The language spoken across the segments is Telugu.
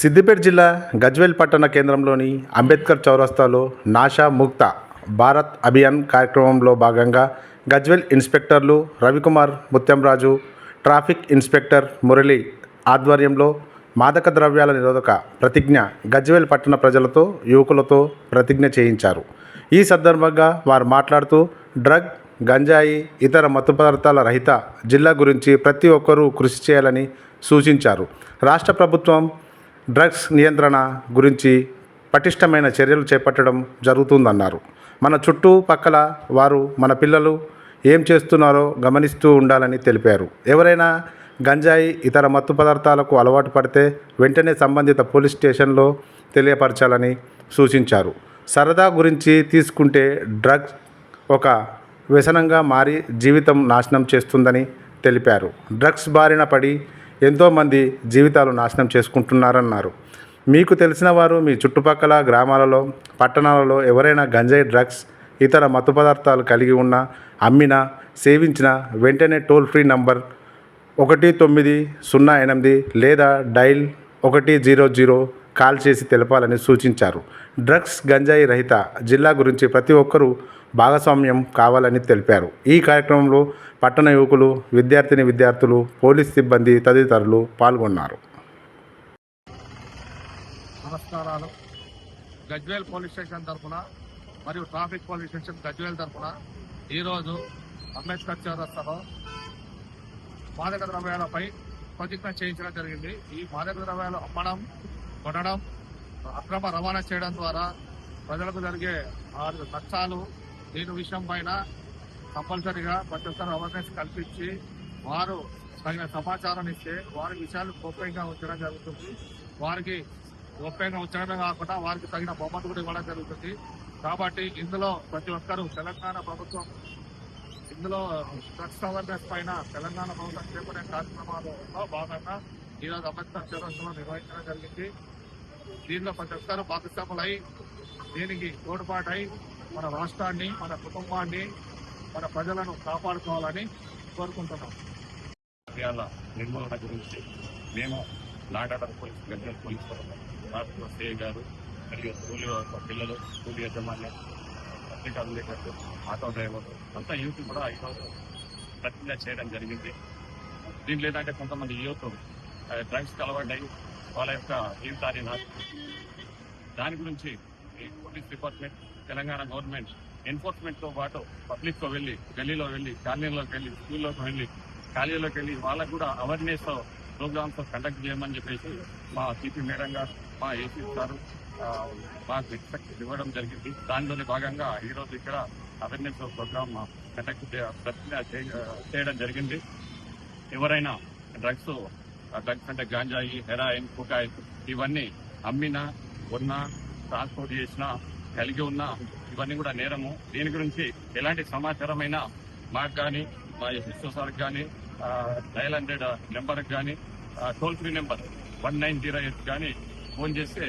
సిద్దిపేట జిల్లా గజ్వేల్ పట్టణ కేంద్రంలోని అంబేద్కర్ చౌరస్తాలో నాషా ముక్త భారత్ అభియాన్ కార్యక్రమంలో భాగంగా గజ్వేల్ ఇన్స్పెక్టర్లు రవికుమార్ ముత్యంరాజు ట్రాఫిక్ ఇన్స్పెక్టర్ మురళి ఆధ్వర్యంలో మాదక ద్రవ్యాల నిరోధక ప్రతిజ్ఞ గజ్వేల్ పట్టణ ప్రజలతో యువకులతో ప్రతిజ్ఞ చేయించారు. ఈ సందర్భంగా వారు మాట్లాడుతూ డ్రగ్ గంజాయి ఇతర మత్తు పదార్థాల రహిత జిల్లా గురించి ప్రతి ఒక్కరూ కృషి చేయాలని సూచించారు. రాష్ట్ర ప్రభుత్వం డ్రగ్స్ నియంత్రణ గురించి పటిష్టమైన చర్యలు చేపట్టడం జరుగుతుందన్నారు. మన చుట్టుపక్కల వారు మన పిల్లలు ఏం చేస్తున్నారో గమనిస్తూ ఉండాలని తెలిపారు. ఎవరైనా గంజాయి ఇతర మత్తు పదార్థాలకు అలవాటు పడితే వెంటనే సంబంధిత పోలీస్ స్టేషన్లో తెలియపరచాలని సూచించారు. సరదా గురించి తీసుకుంటే డ్రగ్స్ ఒక వ్యసనంగా మారి జీవితం నాశనం చేస్తుందని తెలిపారు. డ్రగ్స్ బారిన పడి ఎంతోమంది జీవితాలు నాశనం చేసుకుంటున్నారన్నారు. మీకు తెలిసిన వారు మీ చుట్టుపక్కల గ్రామాలలో పట్టణాలలో ఎవరైనా గంజాయి డ్రగ్స్ ఇతర మత్తు పదార్థాలు కలిగి ఉన్న అమ్మినా సేవించిన వెంటనే టోల్ ఫ్రీ నంబర్ ఒకటి తొమ్మిది సున్నా ఎనిమిది లేదా డైల్ ఒకటి జీరో జీరో కాల్ చేసి తెలపాలని సూచించారు. డ్రగ్స్ గంజాయి రహిత జిల్లా గురించి ప్రతి ఒక్కరూ భాగస్వామ్యం కావాలని తెలిపారు. ఈ కార్యక్రమంలో పట్టణ యువకులు విద్యార్థిని విద్యార్థులు పోలీస్ సిబ్బంది తదితరులు పాల్గొన్నారు. నమస్కారాలు గజ్వేల్ పోలీస్ స్టేషన్ తరఫున మరియు ట్రాఫిక్ పోలీస్ స్టేషన్ గజ్వేల్ తరఫున ఈరోజు అంబేద్కర్ చౌరస్తాలో మాదక ద్రవ్యాలపై ప్రతిజ్ఞ చేయించడం జరిగింది. ఈ మాదక ద్రవ్యాలు అమ్మడం కొనడం అక్రమ రవాణా చేయడం ద్వారా ప్రజలకు జరిగే ఆరు నష్టాలు దీని విషయం పైన కంపల్సరిగా ప్రతి ఒక్కరు అవేర్నెస్ కల్పించి వారు తగిన సమాచారం ఇస్తే వారి విషయాలు గోప్యంగా ఉంచడం జరుగుతుంది. వారికి గోప్యంగా ఉంచడమే కాకుండా వారికి తగిన బహుమతి కూడా ఇవ్వడం జరుగుతుంది. కాబట్టి ఇందులో ప్రతి ఒక్కరూ తెలంగాణ ప్రభుత్వం ఇందులో డ్రగ్స్ అవేర్నెస్ పైన తెలంగాణ ప్రభుత్వం చేపట్టే కార్యక్రమాలలో భాగంగా ఈరోజు అంబేద్కర్ చౌరస్సులో నిర్వహించడం జరిగింది. దీనిలో ప్రతి ఒక్కరూ భాగస్వాములై దీనికి తోడ్పాటై మన రాష్ట్రాన్ని మన కుటుంబాన్ని మన ప్రజలను కాపాడుకోవాలని కోరుకుంటున్నాం. విషయాల నిర్మూలన గురించి మేము నాడాడర్ పోలీస్ గజ్జల్ పోలీస్ రాష్ట్ర సిఐ గారు మరియు స్కూల్ పిల్లలు స్కూల్ యాజమాన్యం పత్రికా విలేకరులు ఆటో డ్రైవర్లు అంతా యూత్ కూడా ఈరోజు ప్రతిజ్ఞ చేయడం జరిగింది. దీని లేదంటే కొంతమంది యూత్ డ్రగ్స్ అలవాటై వాళ్ళ యొక్క జీవితాన్ని దాని గురించి పోలీస్ డిపార్ట్మెంట్ తెలంగాణ గవర్నమెంట్ ఎన్ఫోర్స్మెంట్తో పాటు పబ్లిక్తో వెళ్ళి గల్లీలో వెళ్ళి కాలనీలోకి వెళ్ళి స్కూల్లోకి వెళ్ళి కాలేజీలోకి వెళ్ళి వాళ్ళకు కూడా అవేర్నెస్ ప్రోగ్రామ్స్ కండక్ట్ చేయమని చెప్పేసి మా సిపి మేడం గారు మా ఏసీ సార్ మాకు ఎక్స్పెక్ట్ ఇవ్వడం జరిగింది. దానిలోని భాగంగా ఈరోజు ఇక్కడ అవేర్నెస్ ప్రోగ్రామ్ కండక్ట్ చేయడం జరిగింది. ఎవరైనా డ్రగ్స్ అంటే గాంజాయి హెరాయిన్ కుకాయిన్ ఇవన్నీ అమ్మినా ఉన్నా ట్రాన్స్పోర్ట్ చేసినా కలిగి ఉన్నా ఇవన్నీ కూడా నేరము. దీని గురించి ఎలాంటి సమాచారమైనా మాకు కానీ మా ఎస్ఎస్ఓ సార్కి కానీ డయల్ హండ్రెడ్ నెంబర్కి కానీ toll free number one nine zero eight కానీ ఫోన్ చేస్తే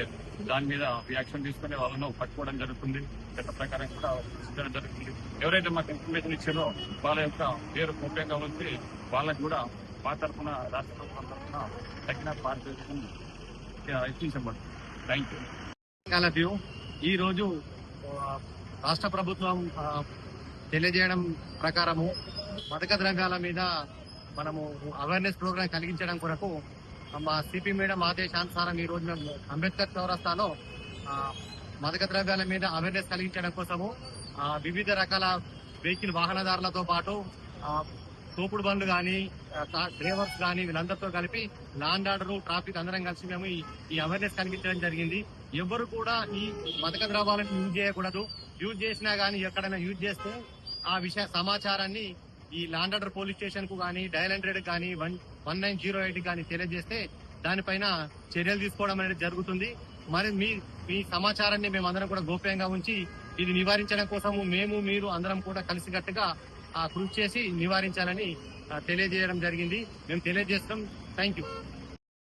దాని మీద యాక్షన్ తీసుకుని వాళ్ళను పట్టుకోవడం జరుగుతుంది. చట్ట ప్రకారం కూడా జరుగుతుంది. ఎవరైతే మాకు ఇన్ఫర్మేషన్ ఇచ్చారో వాళ్ళ యొక్క పేరు గోప్యంగా ఉంచి వాళ్ళకు కూడా మా తరఫున రాష్ట్ర ప్రభుత్వం తరఫున తగిన పారితోషికం ఇచ్చించబడుతుంది థ్యాంక్ యూ కాలవ్యూ ఈ రోజు రాష్ట్ర ప్రభుత్వం తెలియజేయడం ప్రకారము మతక ద్రంగాల మీద మనము అవేర్నెస్ ప్రోగ్రామ్ కలిగించడం కొరకు మా సిపి మేడం ఆదేశానుసారం ఈ రోజు మేము అంబేద్కర్ చౌరస్తాలో మదక ద్రవ్యాల మీద అవేర్నెస్ కలిగించడం కోసము వివిధ రకాల వెహికల్ వాహనదారులతో పాటు తోపుడు బండ్లు కానీ డ్రైవర్స్ కానీ వీళ్ళందరితో కలిపి లాండ్ ఆర్డర్ ట్రాఫిక్ అందరం కలిసి మేము ఈ- అవేర్నెస్ కనిపించడం జరిగింది. ఎవరు కూడా ఈ మదక ద్రవాలను యూజ్ చేయకూడదు. యూజ్ చేసినా కానీ ఎక్కడైనా యూజ్ చేస్తే ఆ విషయ సమాచారాన్ని ఈ లాండ్ ఆర్డర్ పోలీస్ స్టేషన్కు కానీ డయల్ హండ్రెడ్ కానీ one one nine zero eight కానీ తెలియజేస్తే దానిపైన చర్యలు తీసుకోవడం అనేది జరుగుతుంది. మరి మీ మీ సమాచారాన్ని మేమందరం కూడా గోప్యంగా ఉంచి ఇది నివారించడం కోసం మేము మీరు అందరం కూడా కలిసికట్టుగా ఆ కృషి చేసి నివారించాలని తెలియజేయడం జరిగింది. మేము తెలియజేస్తాం. Thank you